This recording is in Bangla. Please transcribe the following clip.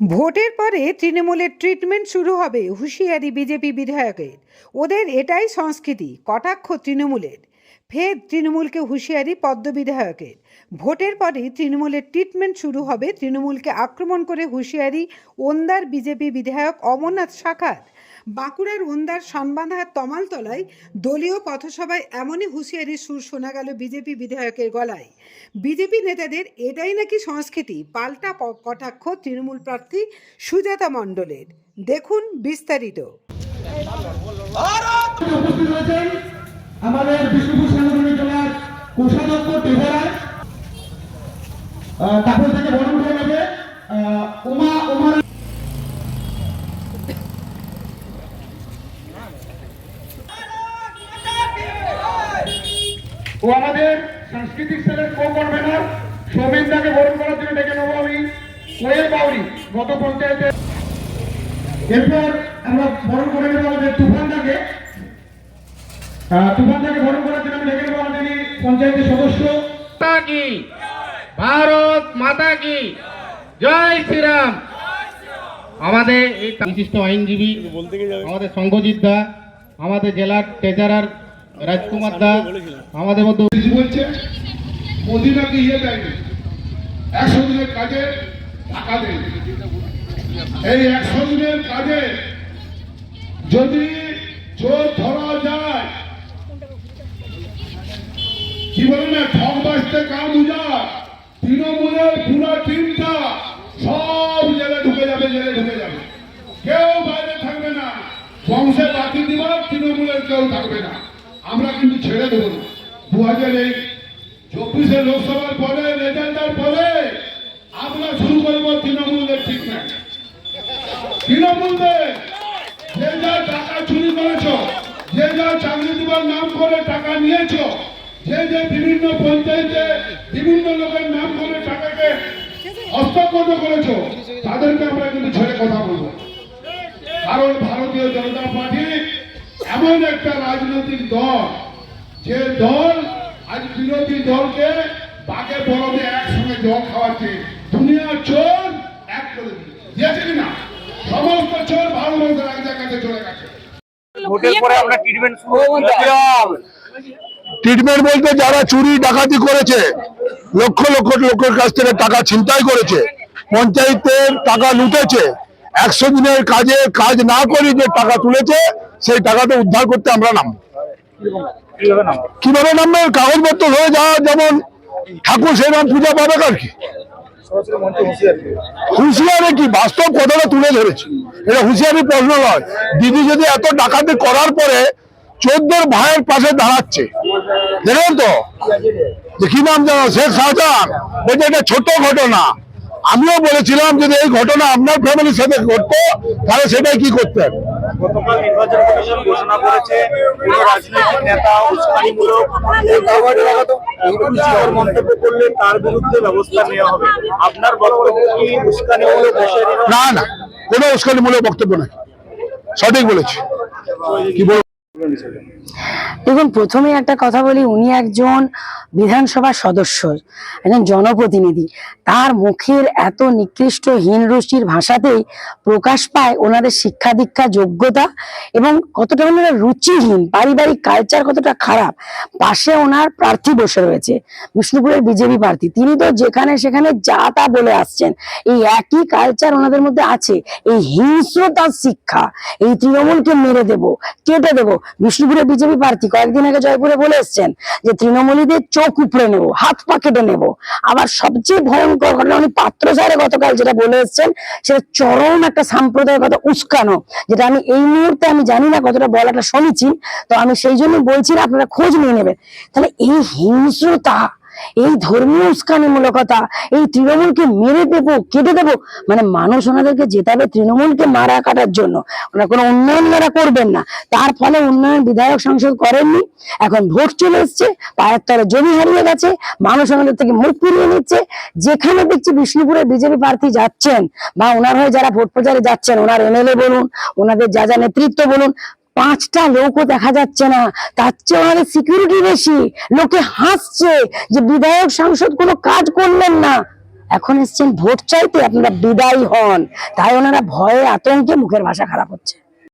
ভোটের পরে তৃণমূলের ট্রিটমেন্ট শুরু হবে হুঁশিয়ারি বিজেপি বিধায়কের। ওদের এটাই সংস্কৃতি, কটাক্ষ তৃণমূলের। ফের তৃণমূলকে হুঁশিয়ারি পদ্ম বিধায়কের। ভোটের পরে তৃণমূলের ট্রিটমেন্ট শুরু হবে তৃণমূলকে আক্রমণ করে হুঁশিয়ারি ওন্দার বিজেপি বিধায়ক অমরনাথ শাখার বাঁকুড়ার ওন্দার সনবাঁধার তমালতলায় দলীয় পথসভায় এমনই হুঁশিয়ারি সুর শোনা গেল বিজেপি বিধায়কের গলায়। বিজেপি নেতাদের এটাই নাকি সংস্কৃতি? পাল্টা কটাক্ষ তৃণমূল প্রার্থী সুজাতা মণ্ডলের। দেখুন বিস্তারিত। আমাদের ও আমাদের সাংস্কৃতিক সেলের কো কনভেনর সৌমিন দাকে বরণ করার জন্য ডেকে নেব আমি কোয়েল বাউরি গত পঞ্চায়েতে। এরপর আমরা বরণ করে নেব আমাদের তুফানদাকে তুফানদাকে বরণ করার জন্য আমি ডেকে নেব আমাদের এই পঞ্চায়েতের সদস্য। কি? ভারত মাতা কি? জয় শ্রীরাম। আমাদের এই বিশিষ্ট আইনজীবী আমাদের সংঘজিৎ দা আমাদের জেলার ট্রেজারার রাজকুমার দা, আমাদের মধ্যে বলছে মোদি ইয়ে দেয়নি। একশো দিনের কাজে টাকা দেয় এই একশো দিনের কাজে যদি চোর ধরা যায়, কি বলে না ঠক বাঁচতে কাম উজাড়, তৃণমূলের পুরো টিমটা সব জেলে ঢুকে যাবে, জেলে ঢুকে যাবে। কেউ বাইরে থাকবে না। বংশে বাকি দিবার তৃণমূলের কেউ থাকবে না। আমরা কিন্তু ছেড়ে দেবো না। দু হাজার এই চব্বিশে লোকসভার পরে, রেজাল্টের পরে আমরা শুরু করব তৃণমূলের ঠিক না। তৃণমূলদের, যে যা টাকা চুরি করেছ, যে যা চাকরি দেবার নাম করে টাকা নিয়েছ, যে যে বিভিন্ন পঞ্চায়েতে বিভিন্ন লোকের নাম করে টাকাকে হস্তগত করেছ, তাদেরকে আমরা কিন্তু ছেড়ে কথা বলব কারণ ভারতীয় জনতা পার্টি এমন একটা রাজনৈতিক দল যে দল আজ বিরোধী দলকে বাঘে বড়দে একসঙ্গে জল খাওয়াচ্ছে দুনিয়ার চোর এক করে দিয়েছে। কিনা সমস্ত চোর ভালো ভারতবর্ষের এক জায়গাতে চলে গেছে। ট্রিটমেন্ট বলতে যারা চুরি ডাকাতি করেছে লক্ষ লক্ষ লোকের কাছ থেকে টাকা ছিনতাই করেছে পঞ্চায়েতের টাকা লুটেছে একশো দিনের কাজে কাজ না করে যে টাকা তুলেছে সেই টাকাটা উদ্ধার করতে আমরা নাম কীভাবে নামবে? কাগজপত্র হয়ে যাওয়া যেমন ঠাকুর সেই নাম পূজা পাবে আর কি? হুঁশিয়ারি কি? বাস্তব কথাটা তুলে ধরেছি। এটা হুঁশিয়ারি প্রশ্ন নয়। দিদি যদি এত ডাকাতি করার পরে চোদ্দোর ভাইয়ের পাশে দাঁড়াচ্ছে দেখেন তো? কি নাম জানো শেখ শাহজাহান। বলছে এটা ছোট ঘটনা। আমিও বলেছিলাম যদি এই ঘটনা আপনার ফ্যামিলির সাথে ঘটতো তাহলে সেটাই কি করতেন গতকাল নির্বাচন কমিশন ঘোষণা করেছে, কোন রাজনৈতিক নেতা উস্কানিমূলক রুচিকর মন্তব্য করলে তার বিরুদ্ধে ব্যবস্থা নেওয়া হবে। আপনার বক্তব্য কি? উস্কানিমূলক না না, কোনো উস্কানিমূলক বক্তব্য নাই। সঠিক বলেছি। কি বল দেখুন প্রথমে একটা কথা বলি, উনি একজন বিধানসভার সদস্য, একজন জনপ্রতিনিধি। তার মুখের এত নিকৃষ্ট হীনরুচির ভাষাতেই প্রকাশ পায় ওনাদের শিক্ষা দীক্ষা যোগ্যতা এবং কতটা ওনারা রুচিহীন, পারিবারিক কালচার কতটা খারাপ। পাশে ওনার প্রার্থী বসে রয়েছে, বিষ্ণুপুরের বিজেপি প্রার্থী। তিনি তো যেখানে সেখানে যা তা বলে আসছেন, এই একই কালচার ওনাদের মধ্যে আছে। এই হিংস্রতার শিক্ষা, এই তৃণমূলকে মেরে দেব, কেটে দেব বিষ্ণুপুরের বিজেপি প্রার্থী কয়েকদিন আগে জয়পুরে বলে এসছেন যে তৃণমূলীদের চোখ উপড়ে নেব, হাত পা কেটে নেব। আবার সবচেয়ে ভয়ঙ্কর ঘটনা, উনি পাত্র স্যারে গতকাল যেটা বলে এসছেন, সেটা চরম একটা সাম্প্রদায়িকতা উস্কানো, যেটা আমি এই মুহূর্তে আমি জানি না কতটা বলাটা শুনেছি, তো আমি সেই জন্য বলছি না, আপনারা খোঁজ নিয়ে নেবেন। তাহলে এই হিংস্রতা এই ধর্মীয় উস্কানিমূলকতা, এই তৃণমূলকে মেরে দেবো কেটে দেবো মানে মানুষ ওনাদেরকে জেতাবে তৃণমূলকে মারা কাটার জন্য। ওনারা কোনো উন্নয়ন ওনারা করবেন না। তার ফলে উন্নয়ন বিধায়ক সংসদ করেননি। এখন ভোট চলে এসছে, পায়ের তলে জমি হারিয়ে গেছে, মানুষ ওনাদের থেকে মুখ ফিরিয়ে নিচ্ছে। যেখানে দেখছি বিষ্ণুপুরের বিজেপি প্রার্থী যাচ্ছেন, বা ওনার হয়ে যারা ভোট প্রচারে যাচ্ছেন, ওনার এমএলএ বলুন, ওনাদের যা যা নেতৃত্ব বলুন পাঁচটা লোকও দেখা যাচ্ছে না। তার চেয়ে আমাদের সিকিউরিটি বেশি। লোকে হাসছে যে বিধায়ক সাংসদ কোনো কাজ করলেন না। এখন এসছেন ভোট চাইতে আপনারা বিদায়ী হন। তাই ওনারা ভয়ে আতঙ্কে মুখের ভাষা খারাপ হচ্ছে।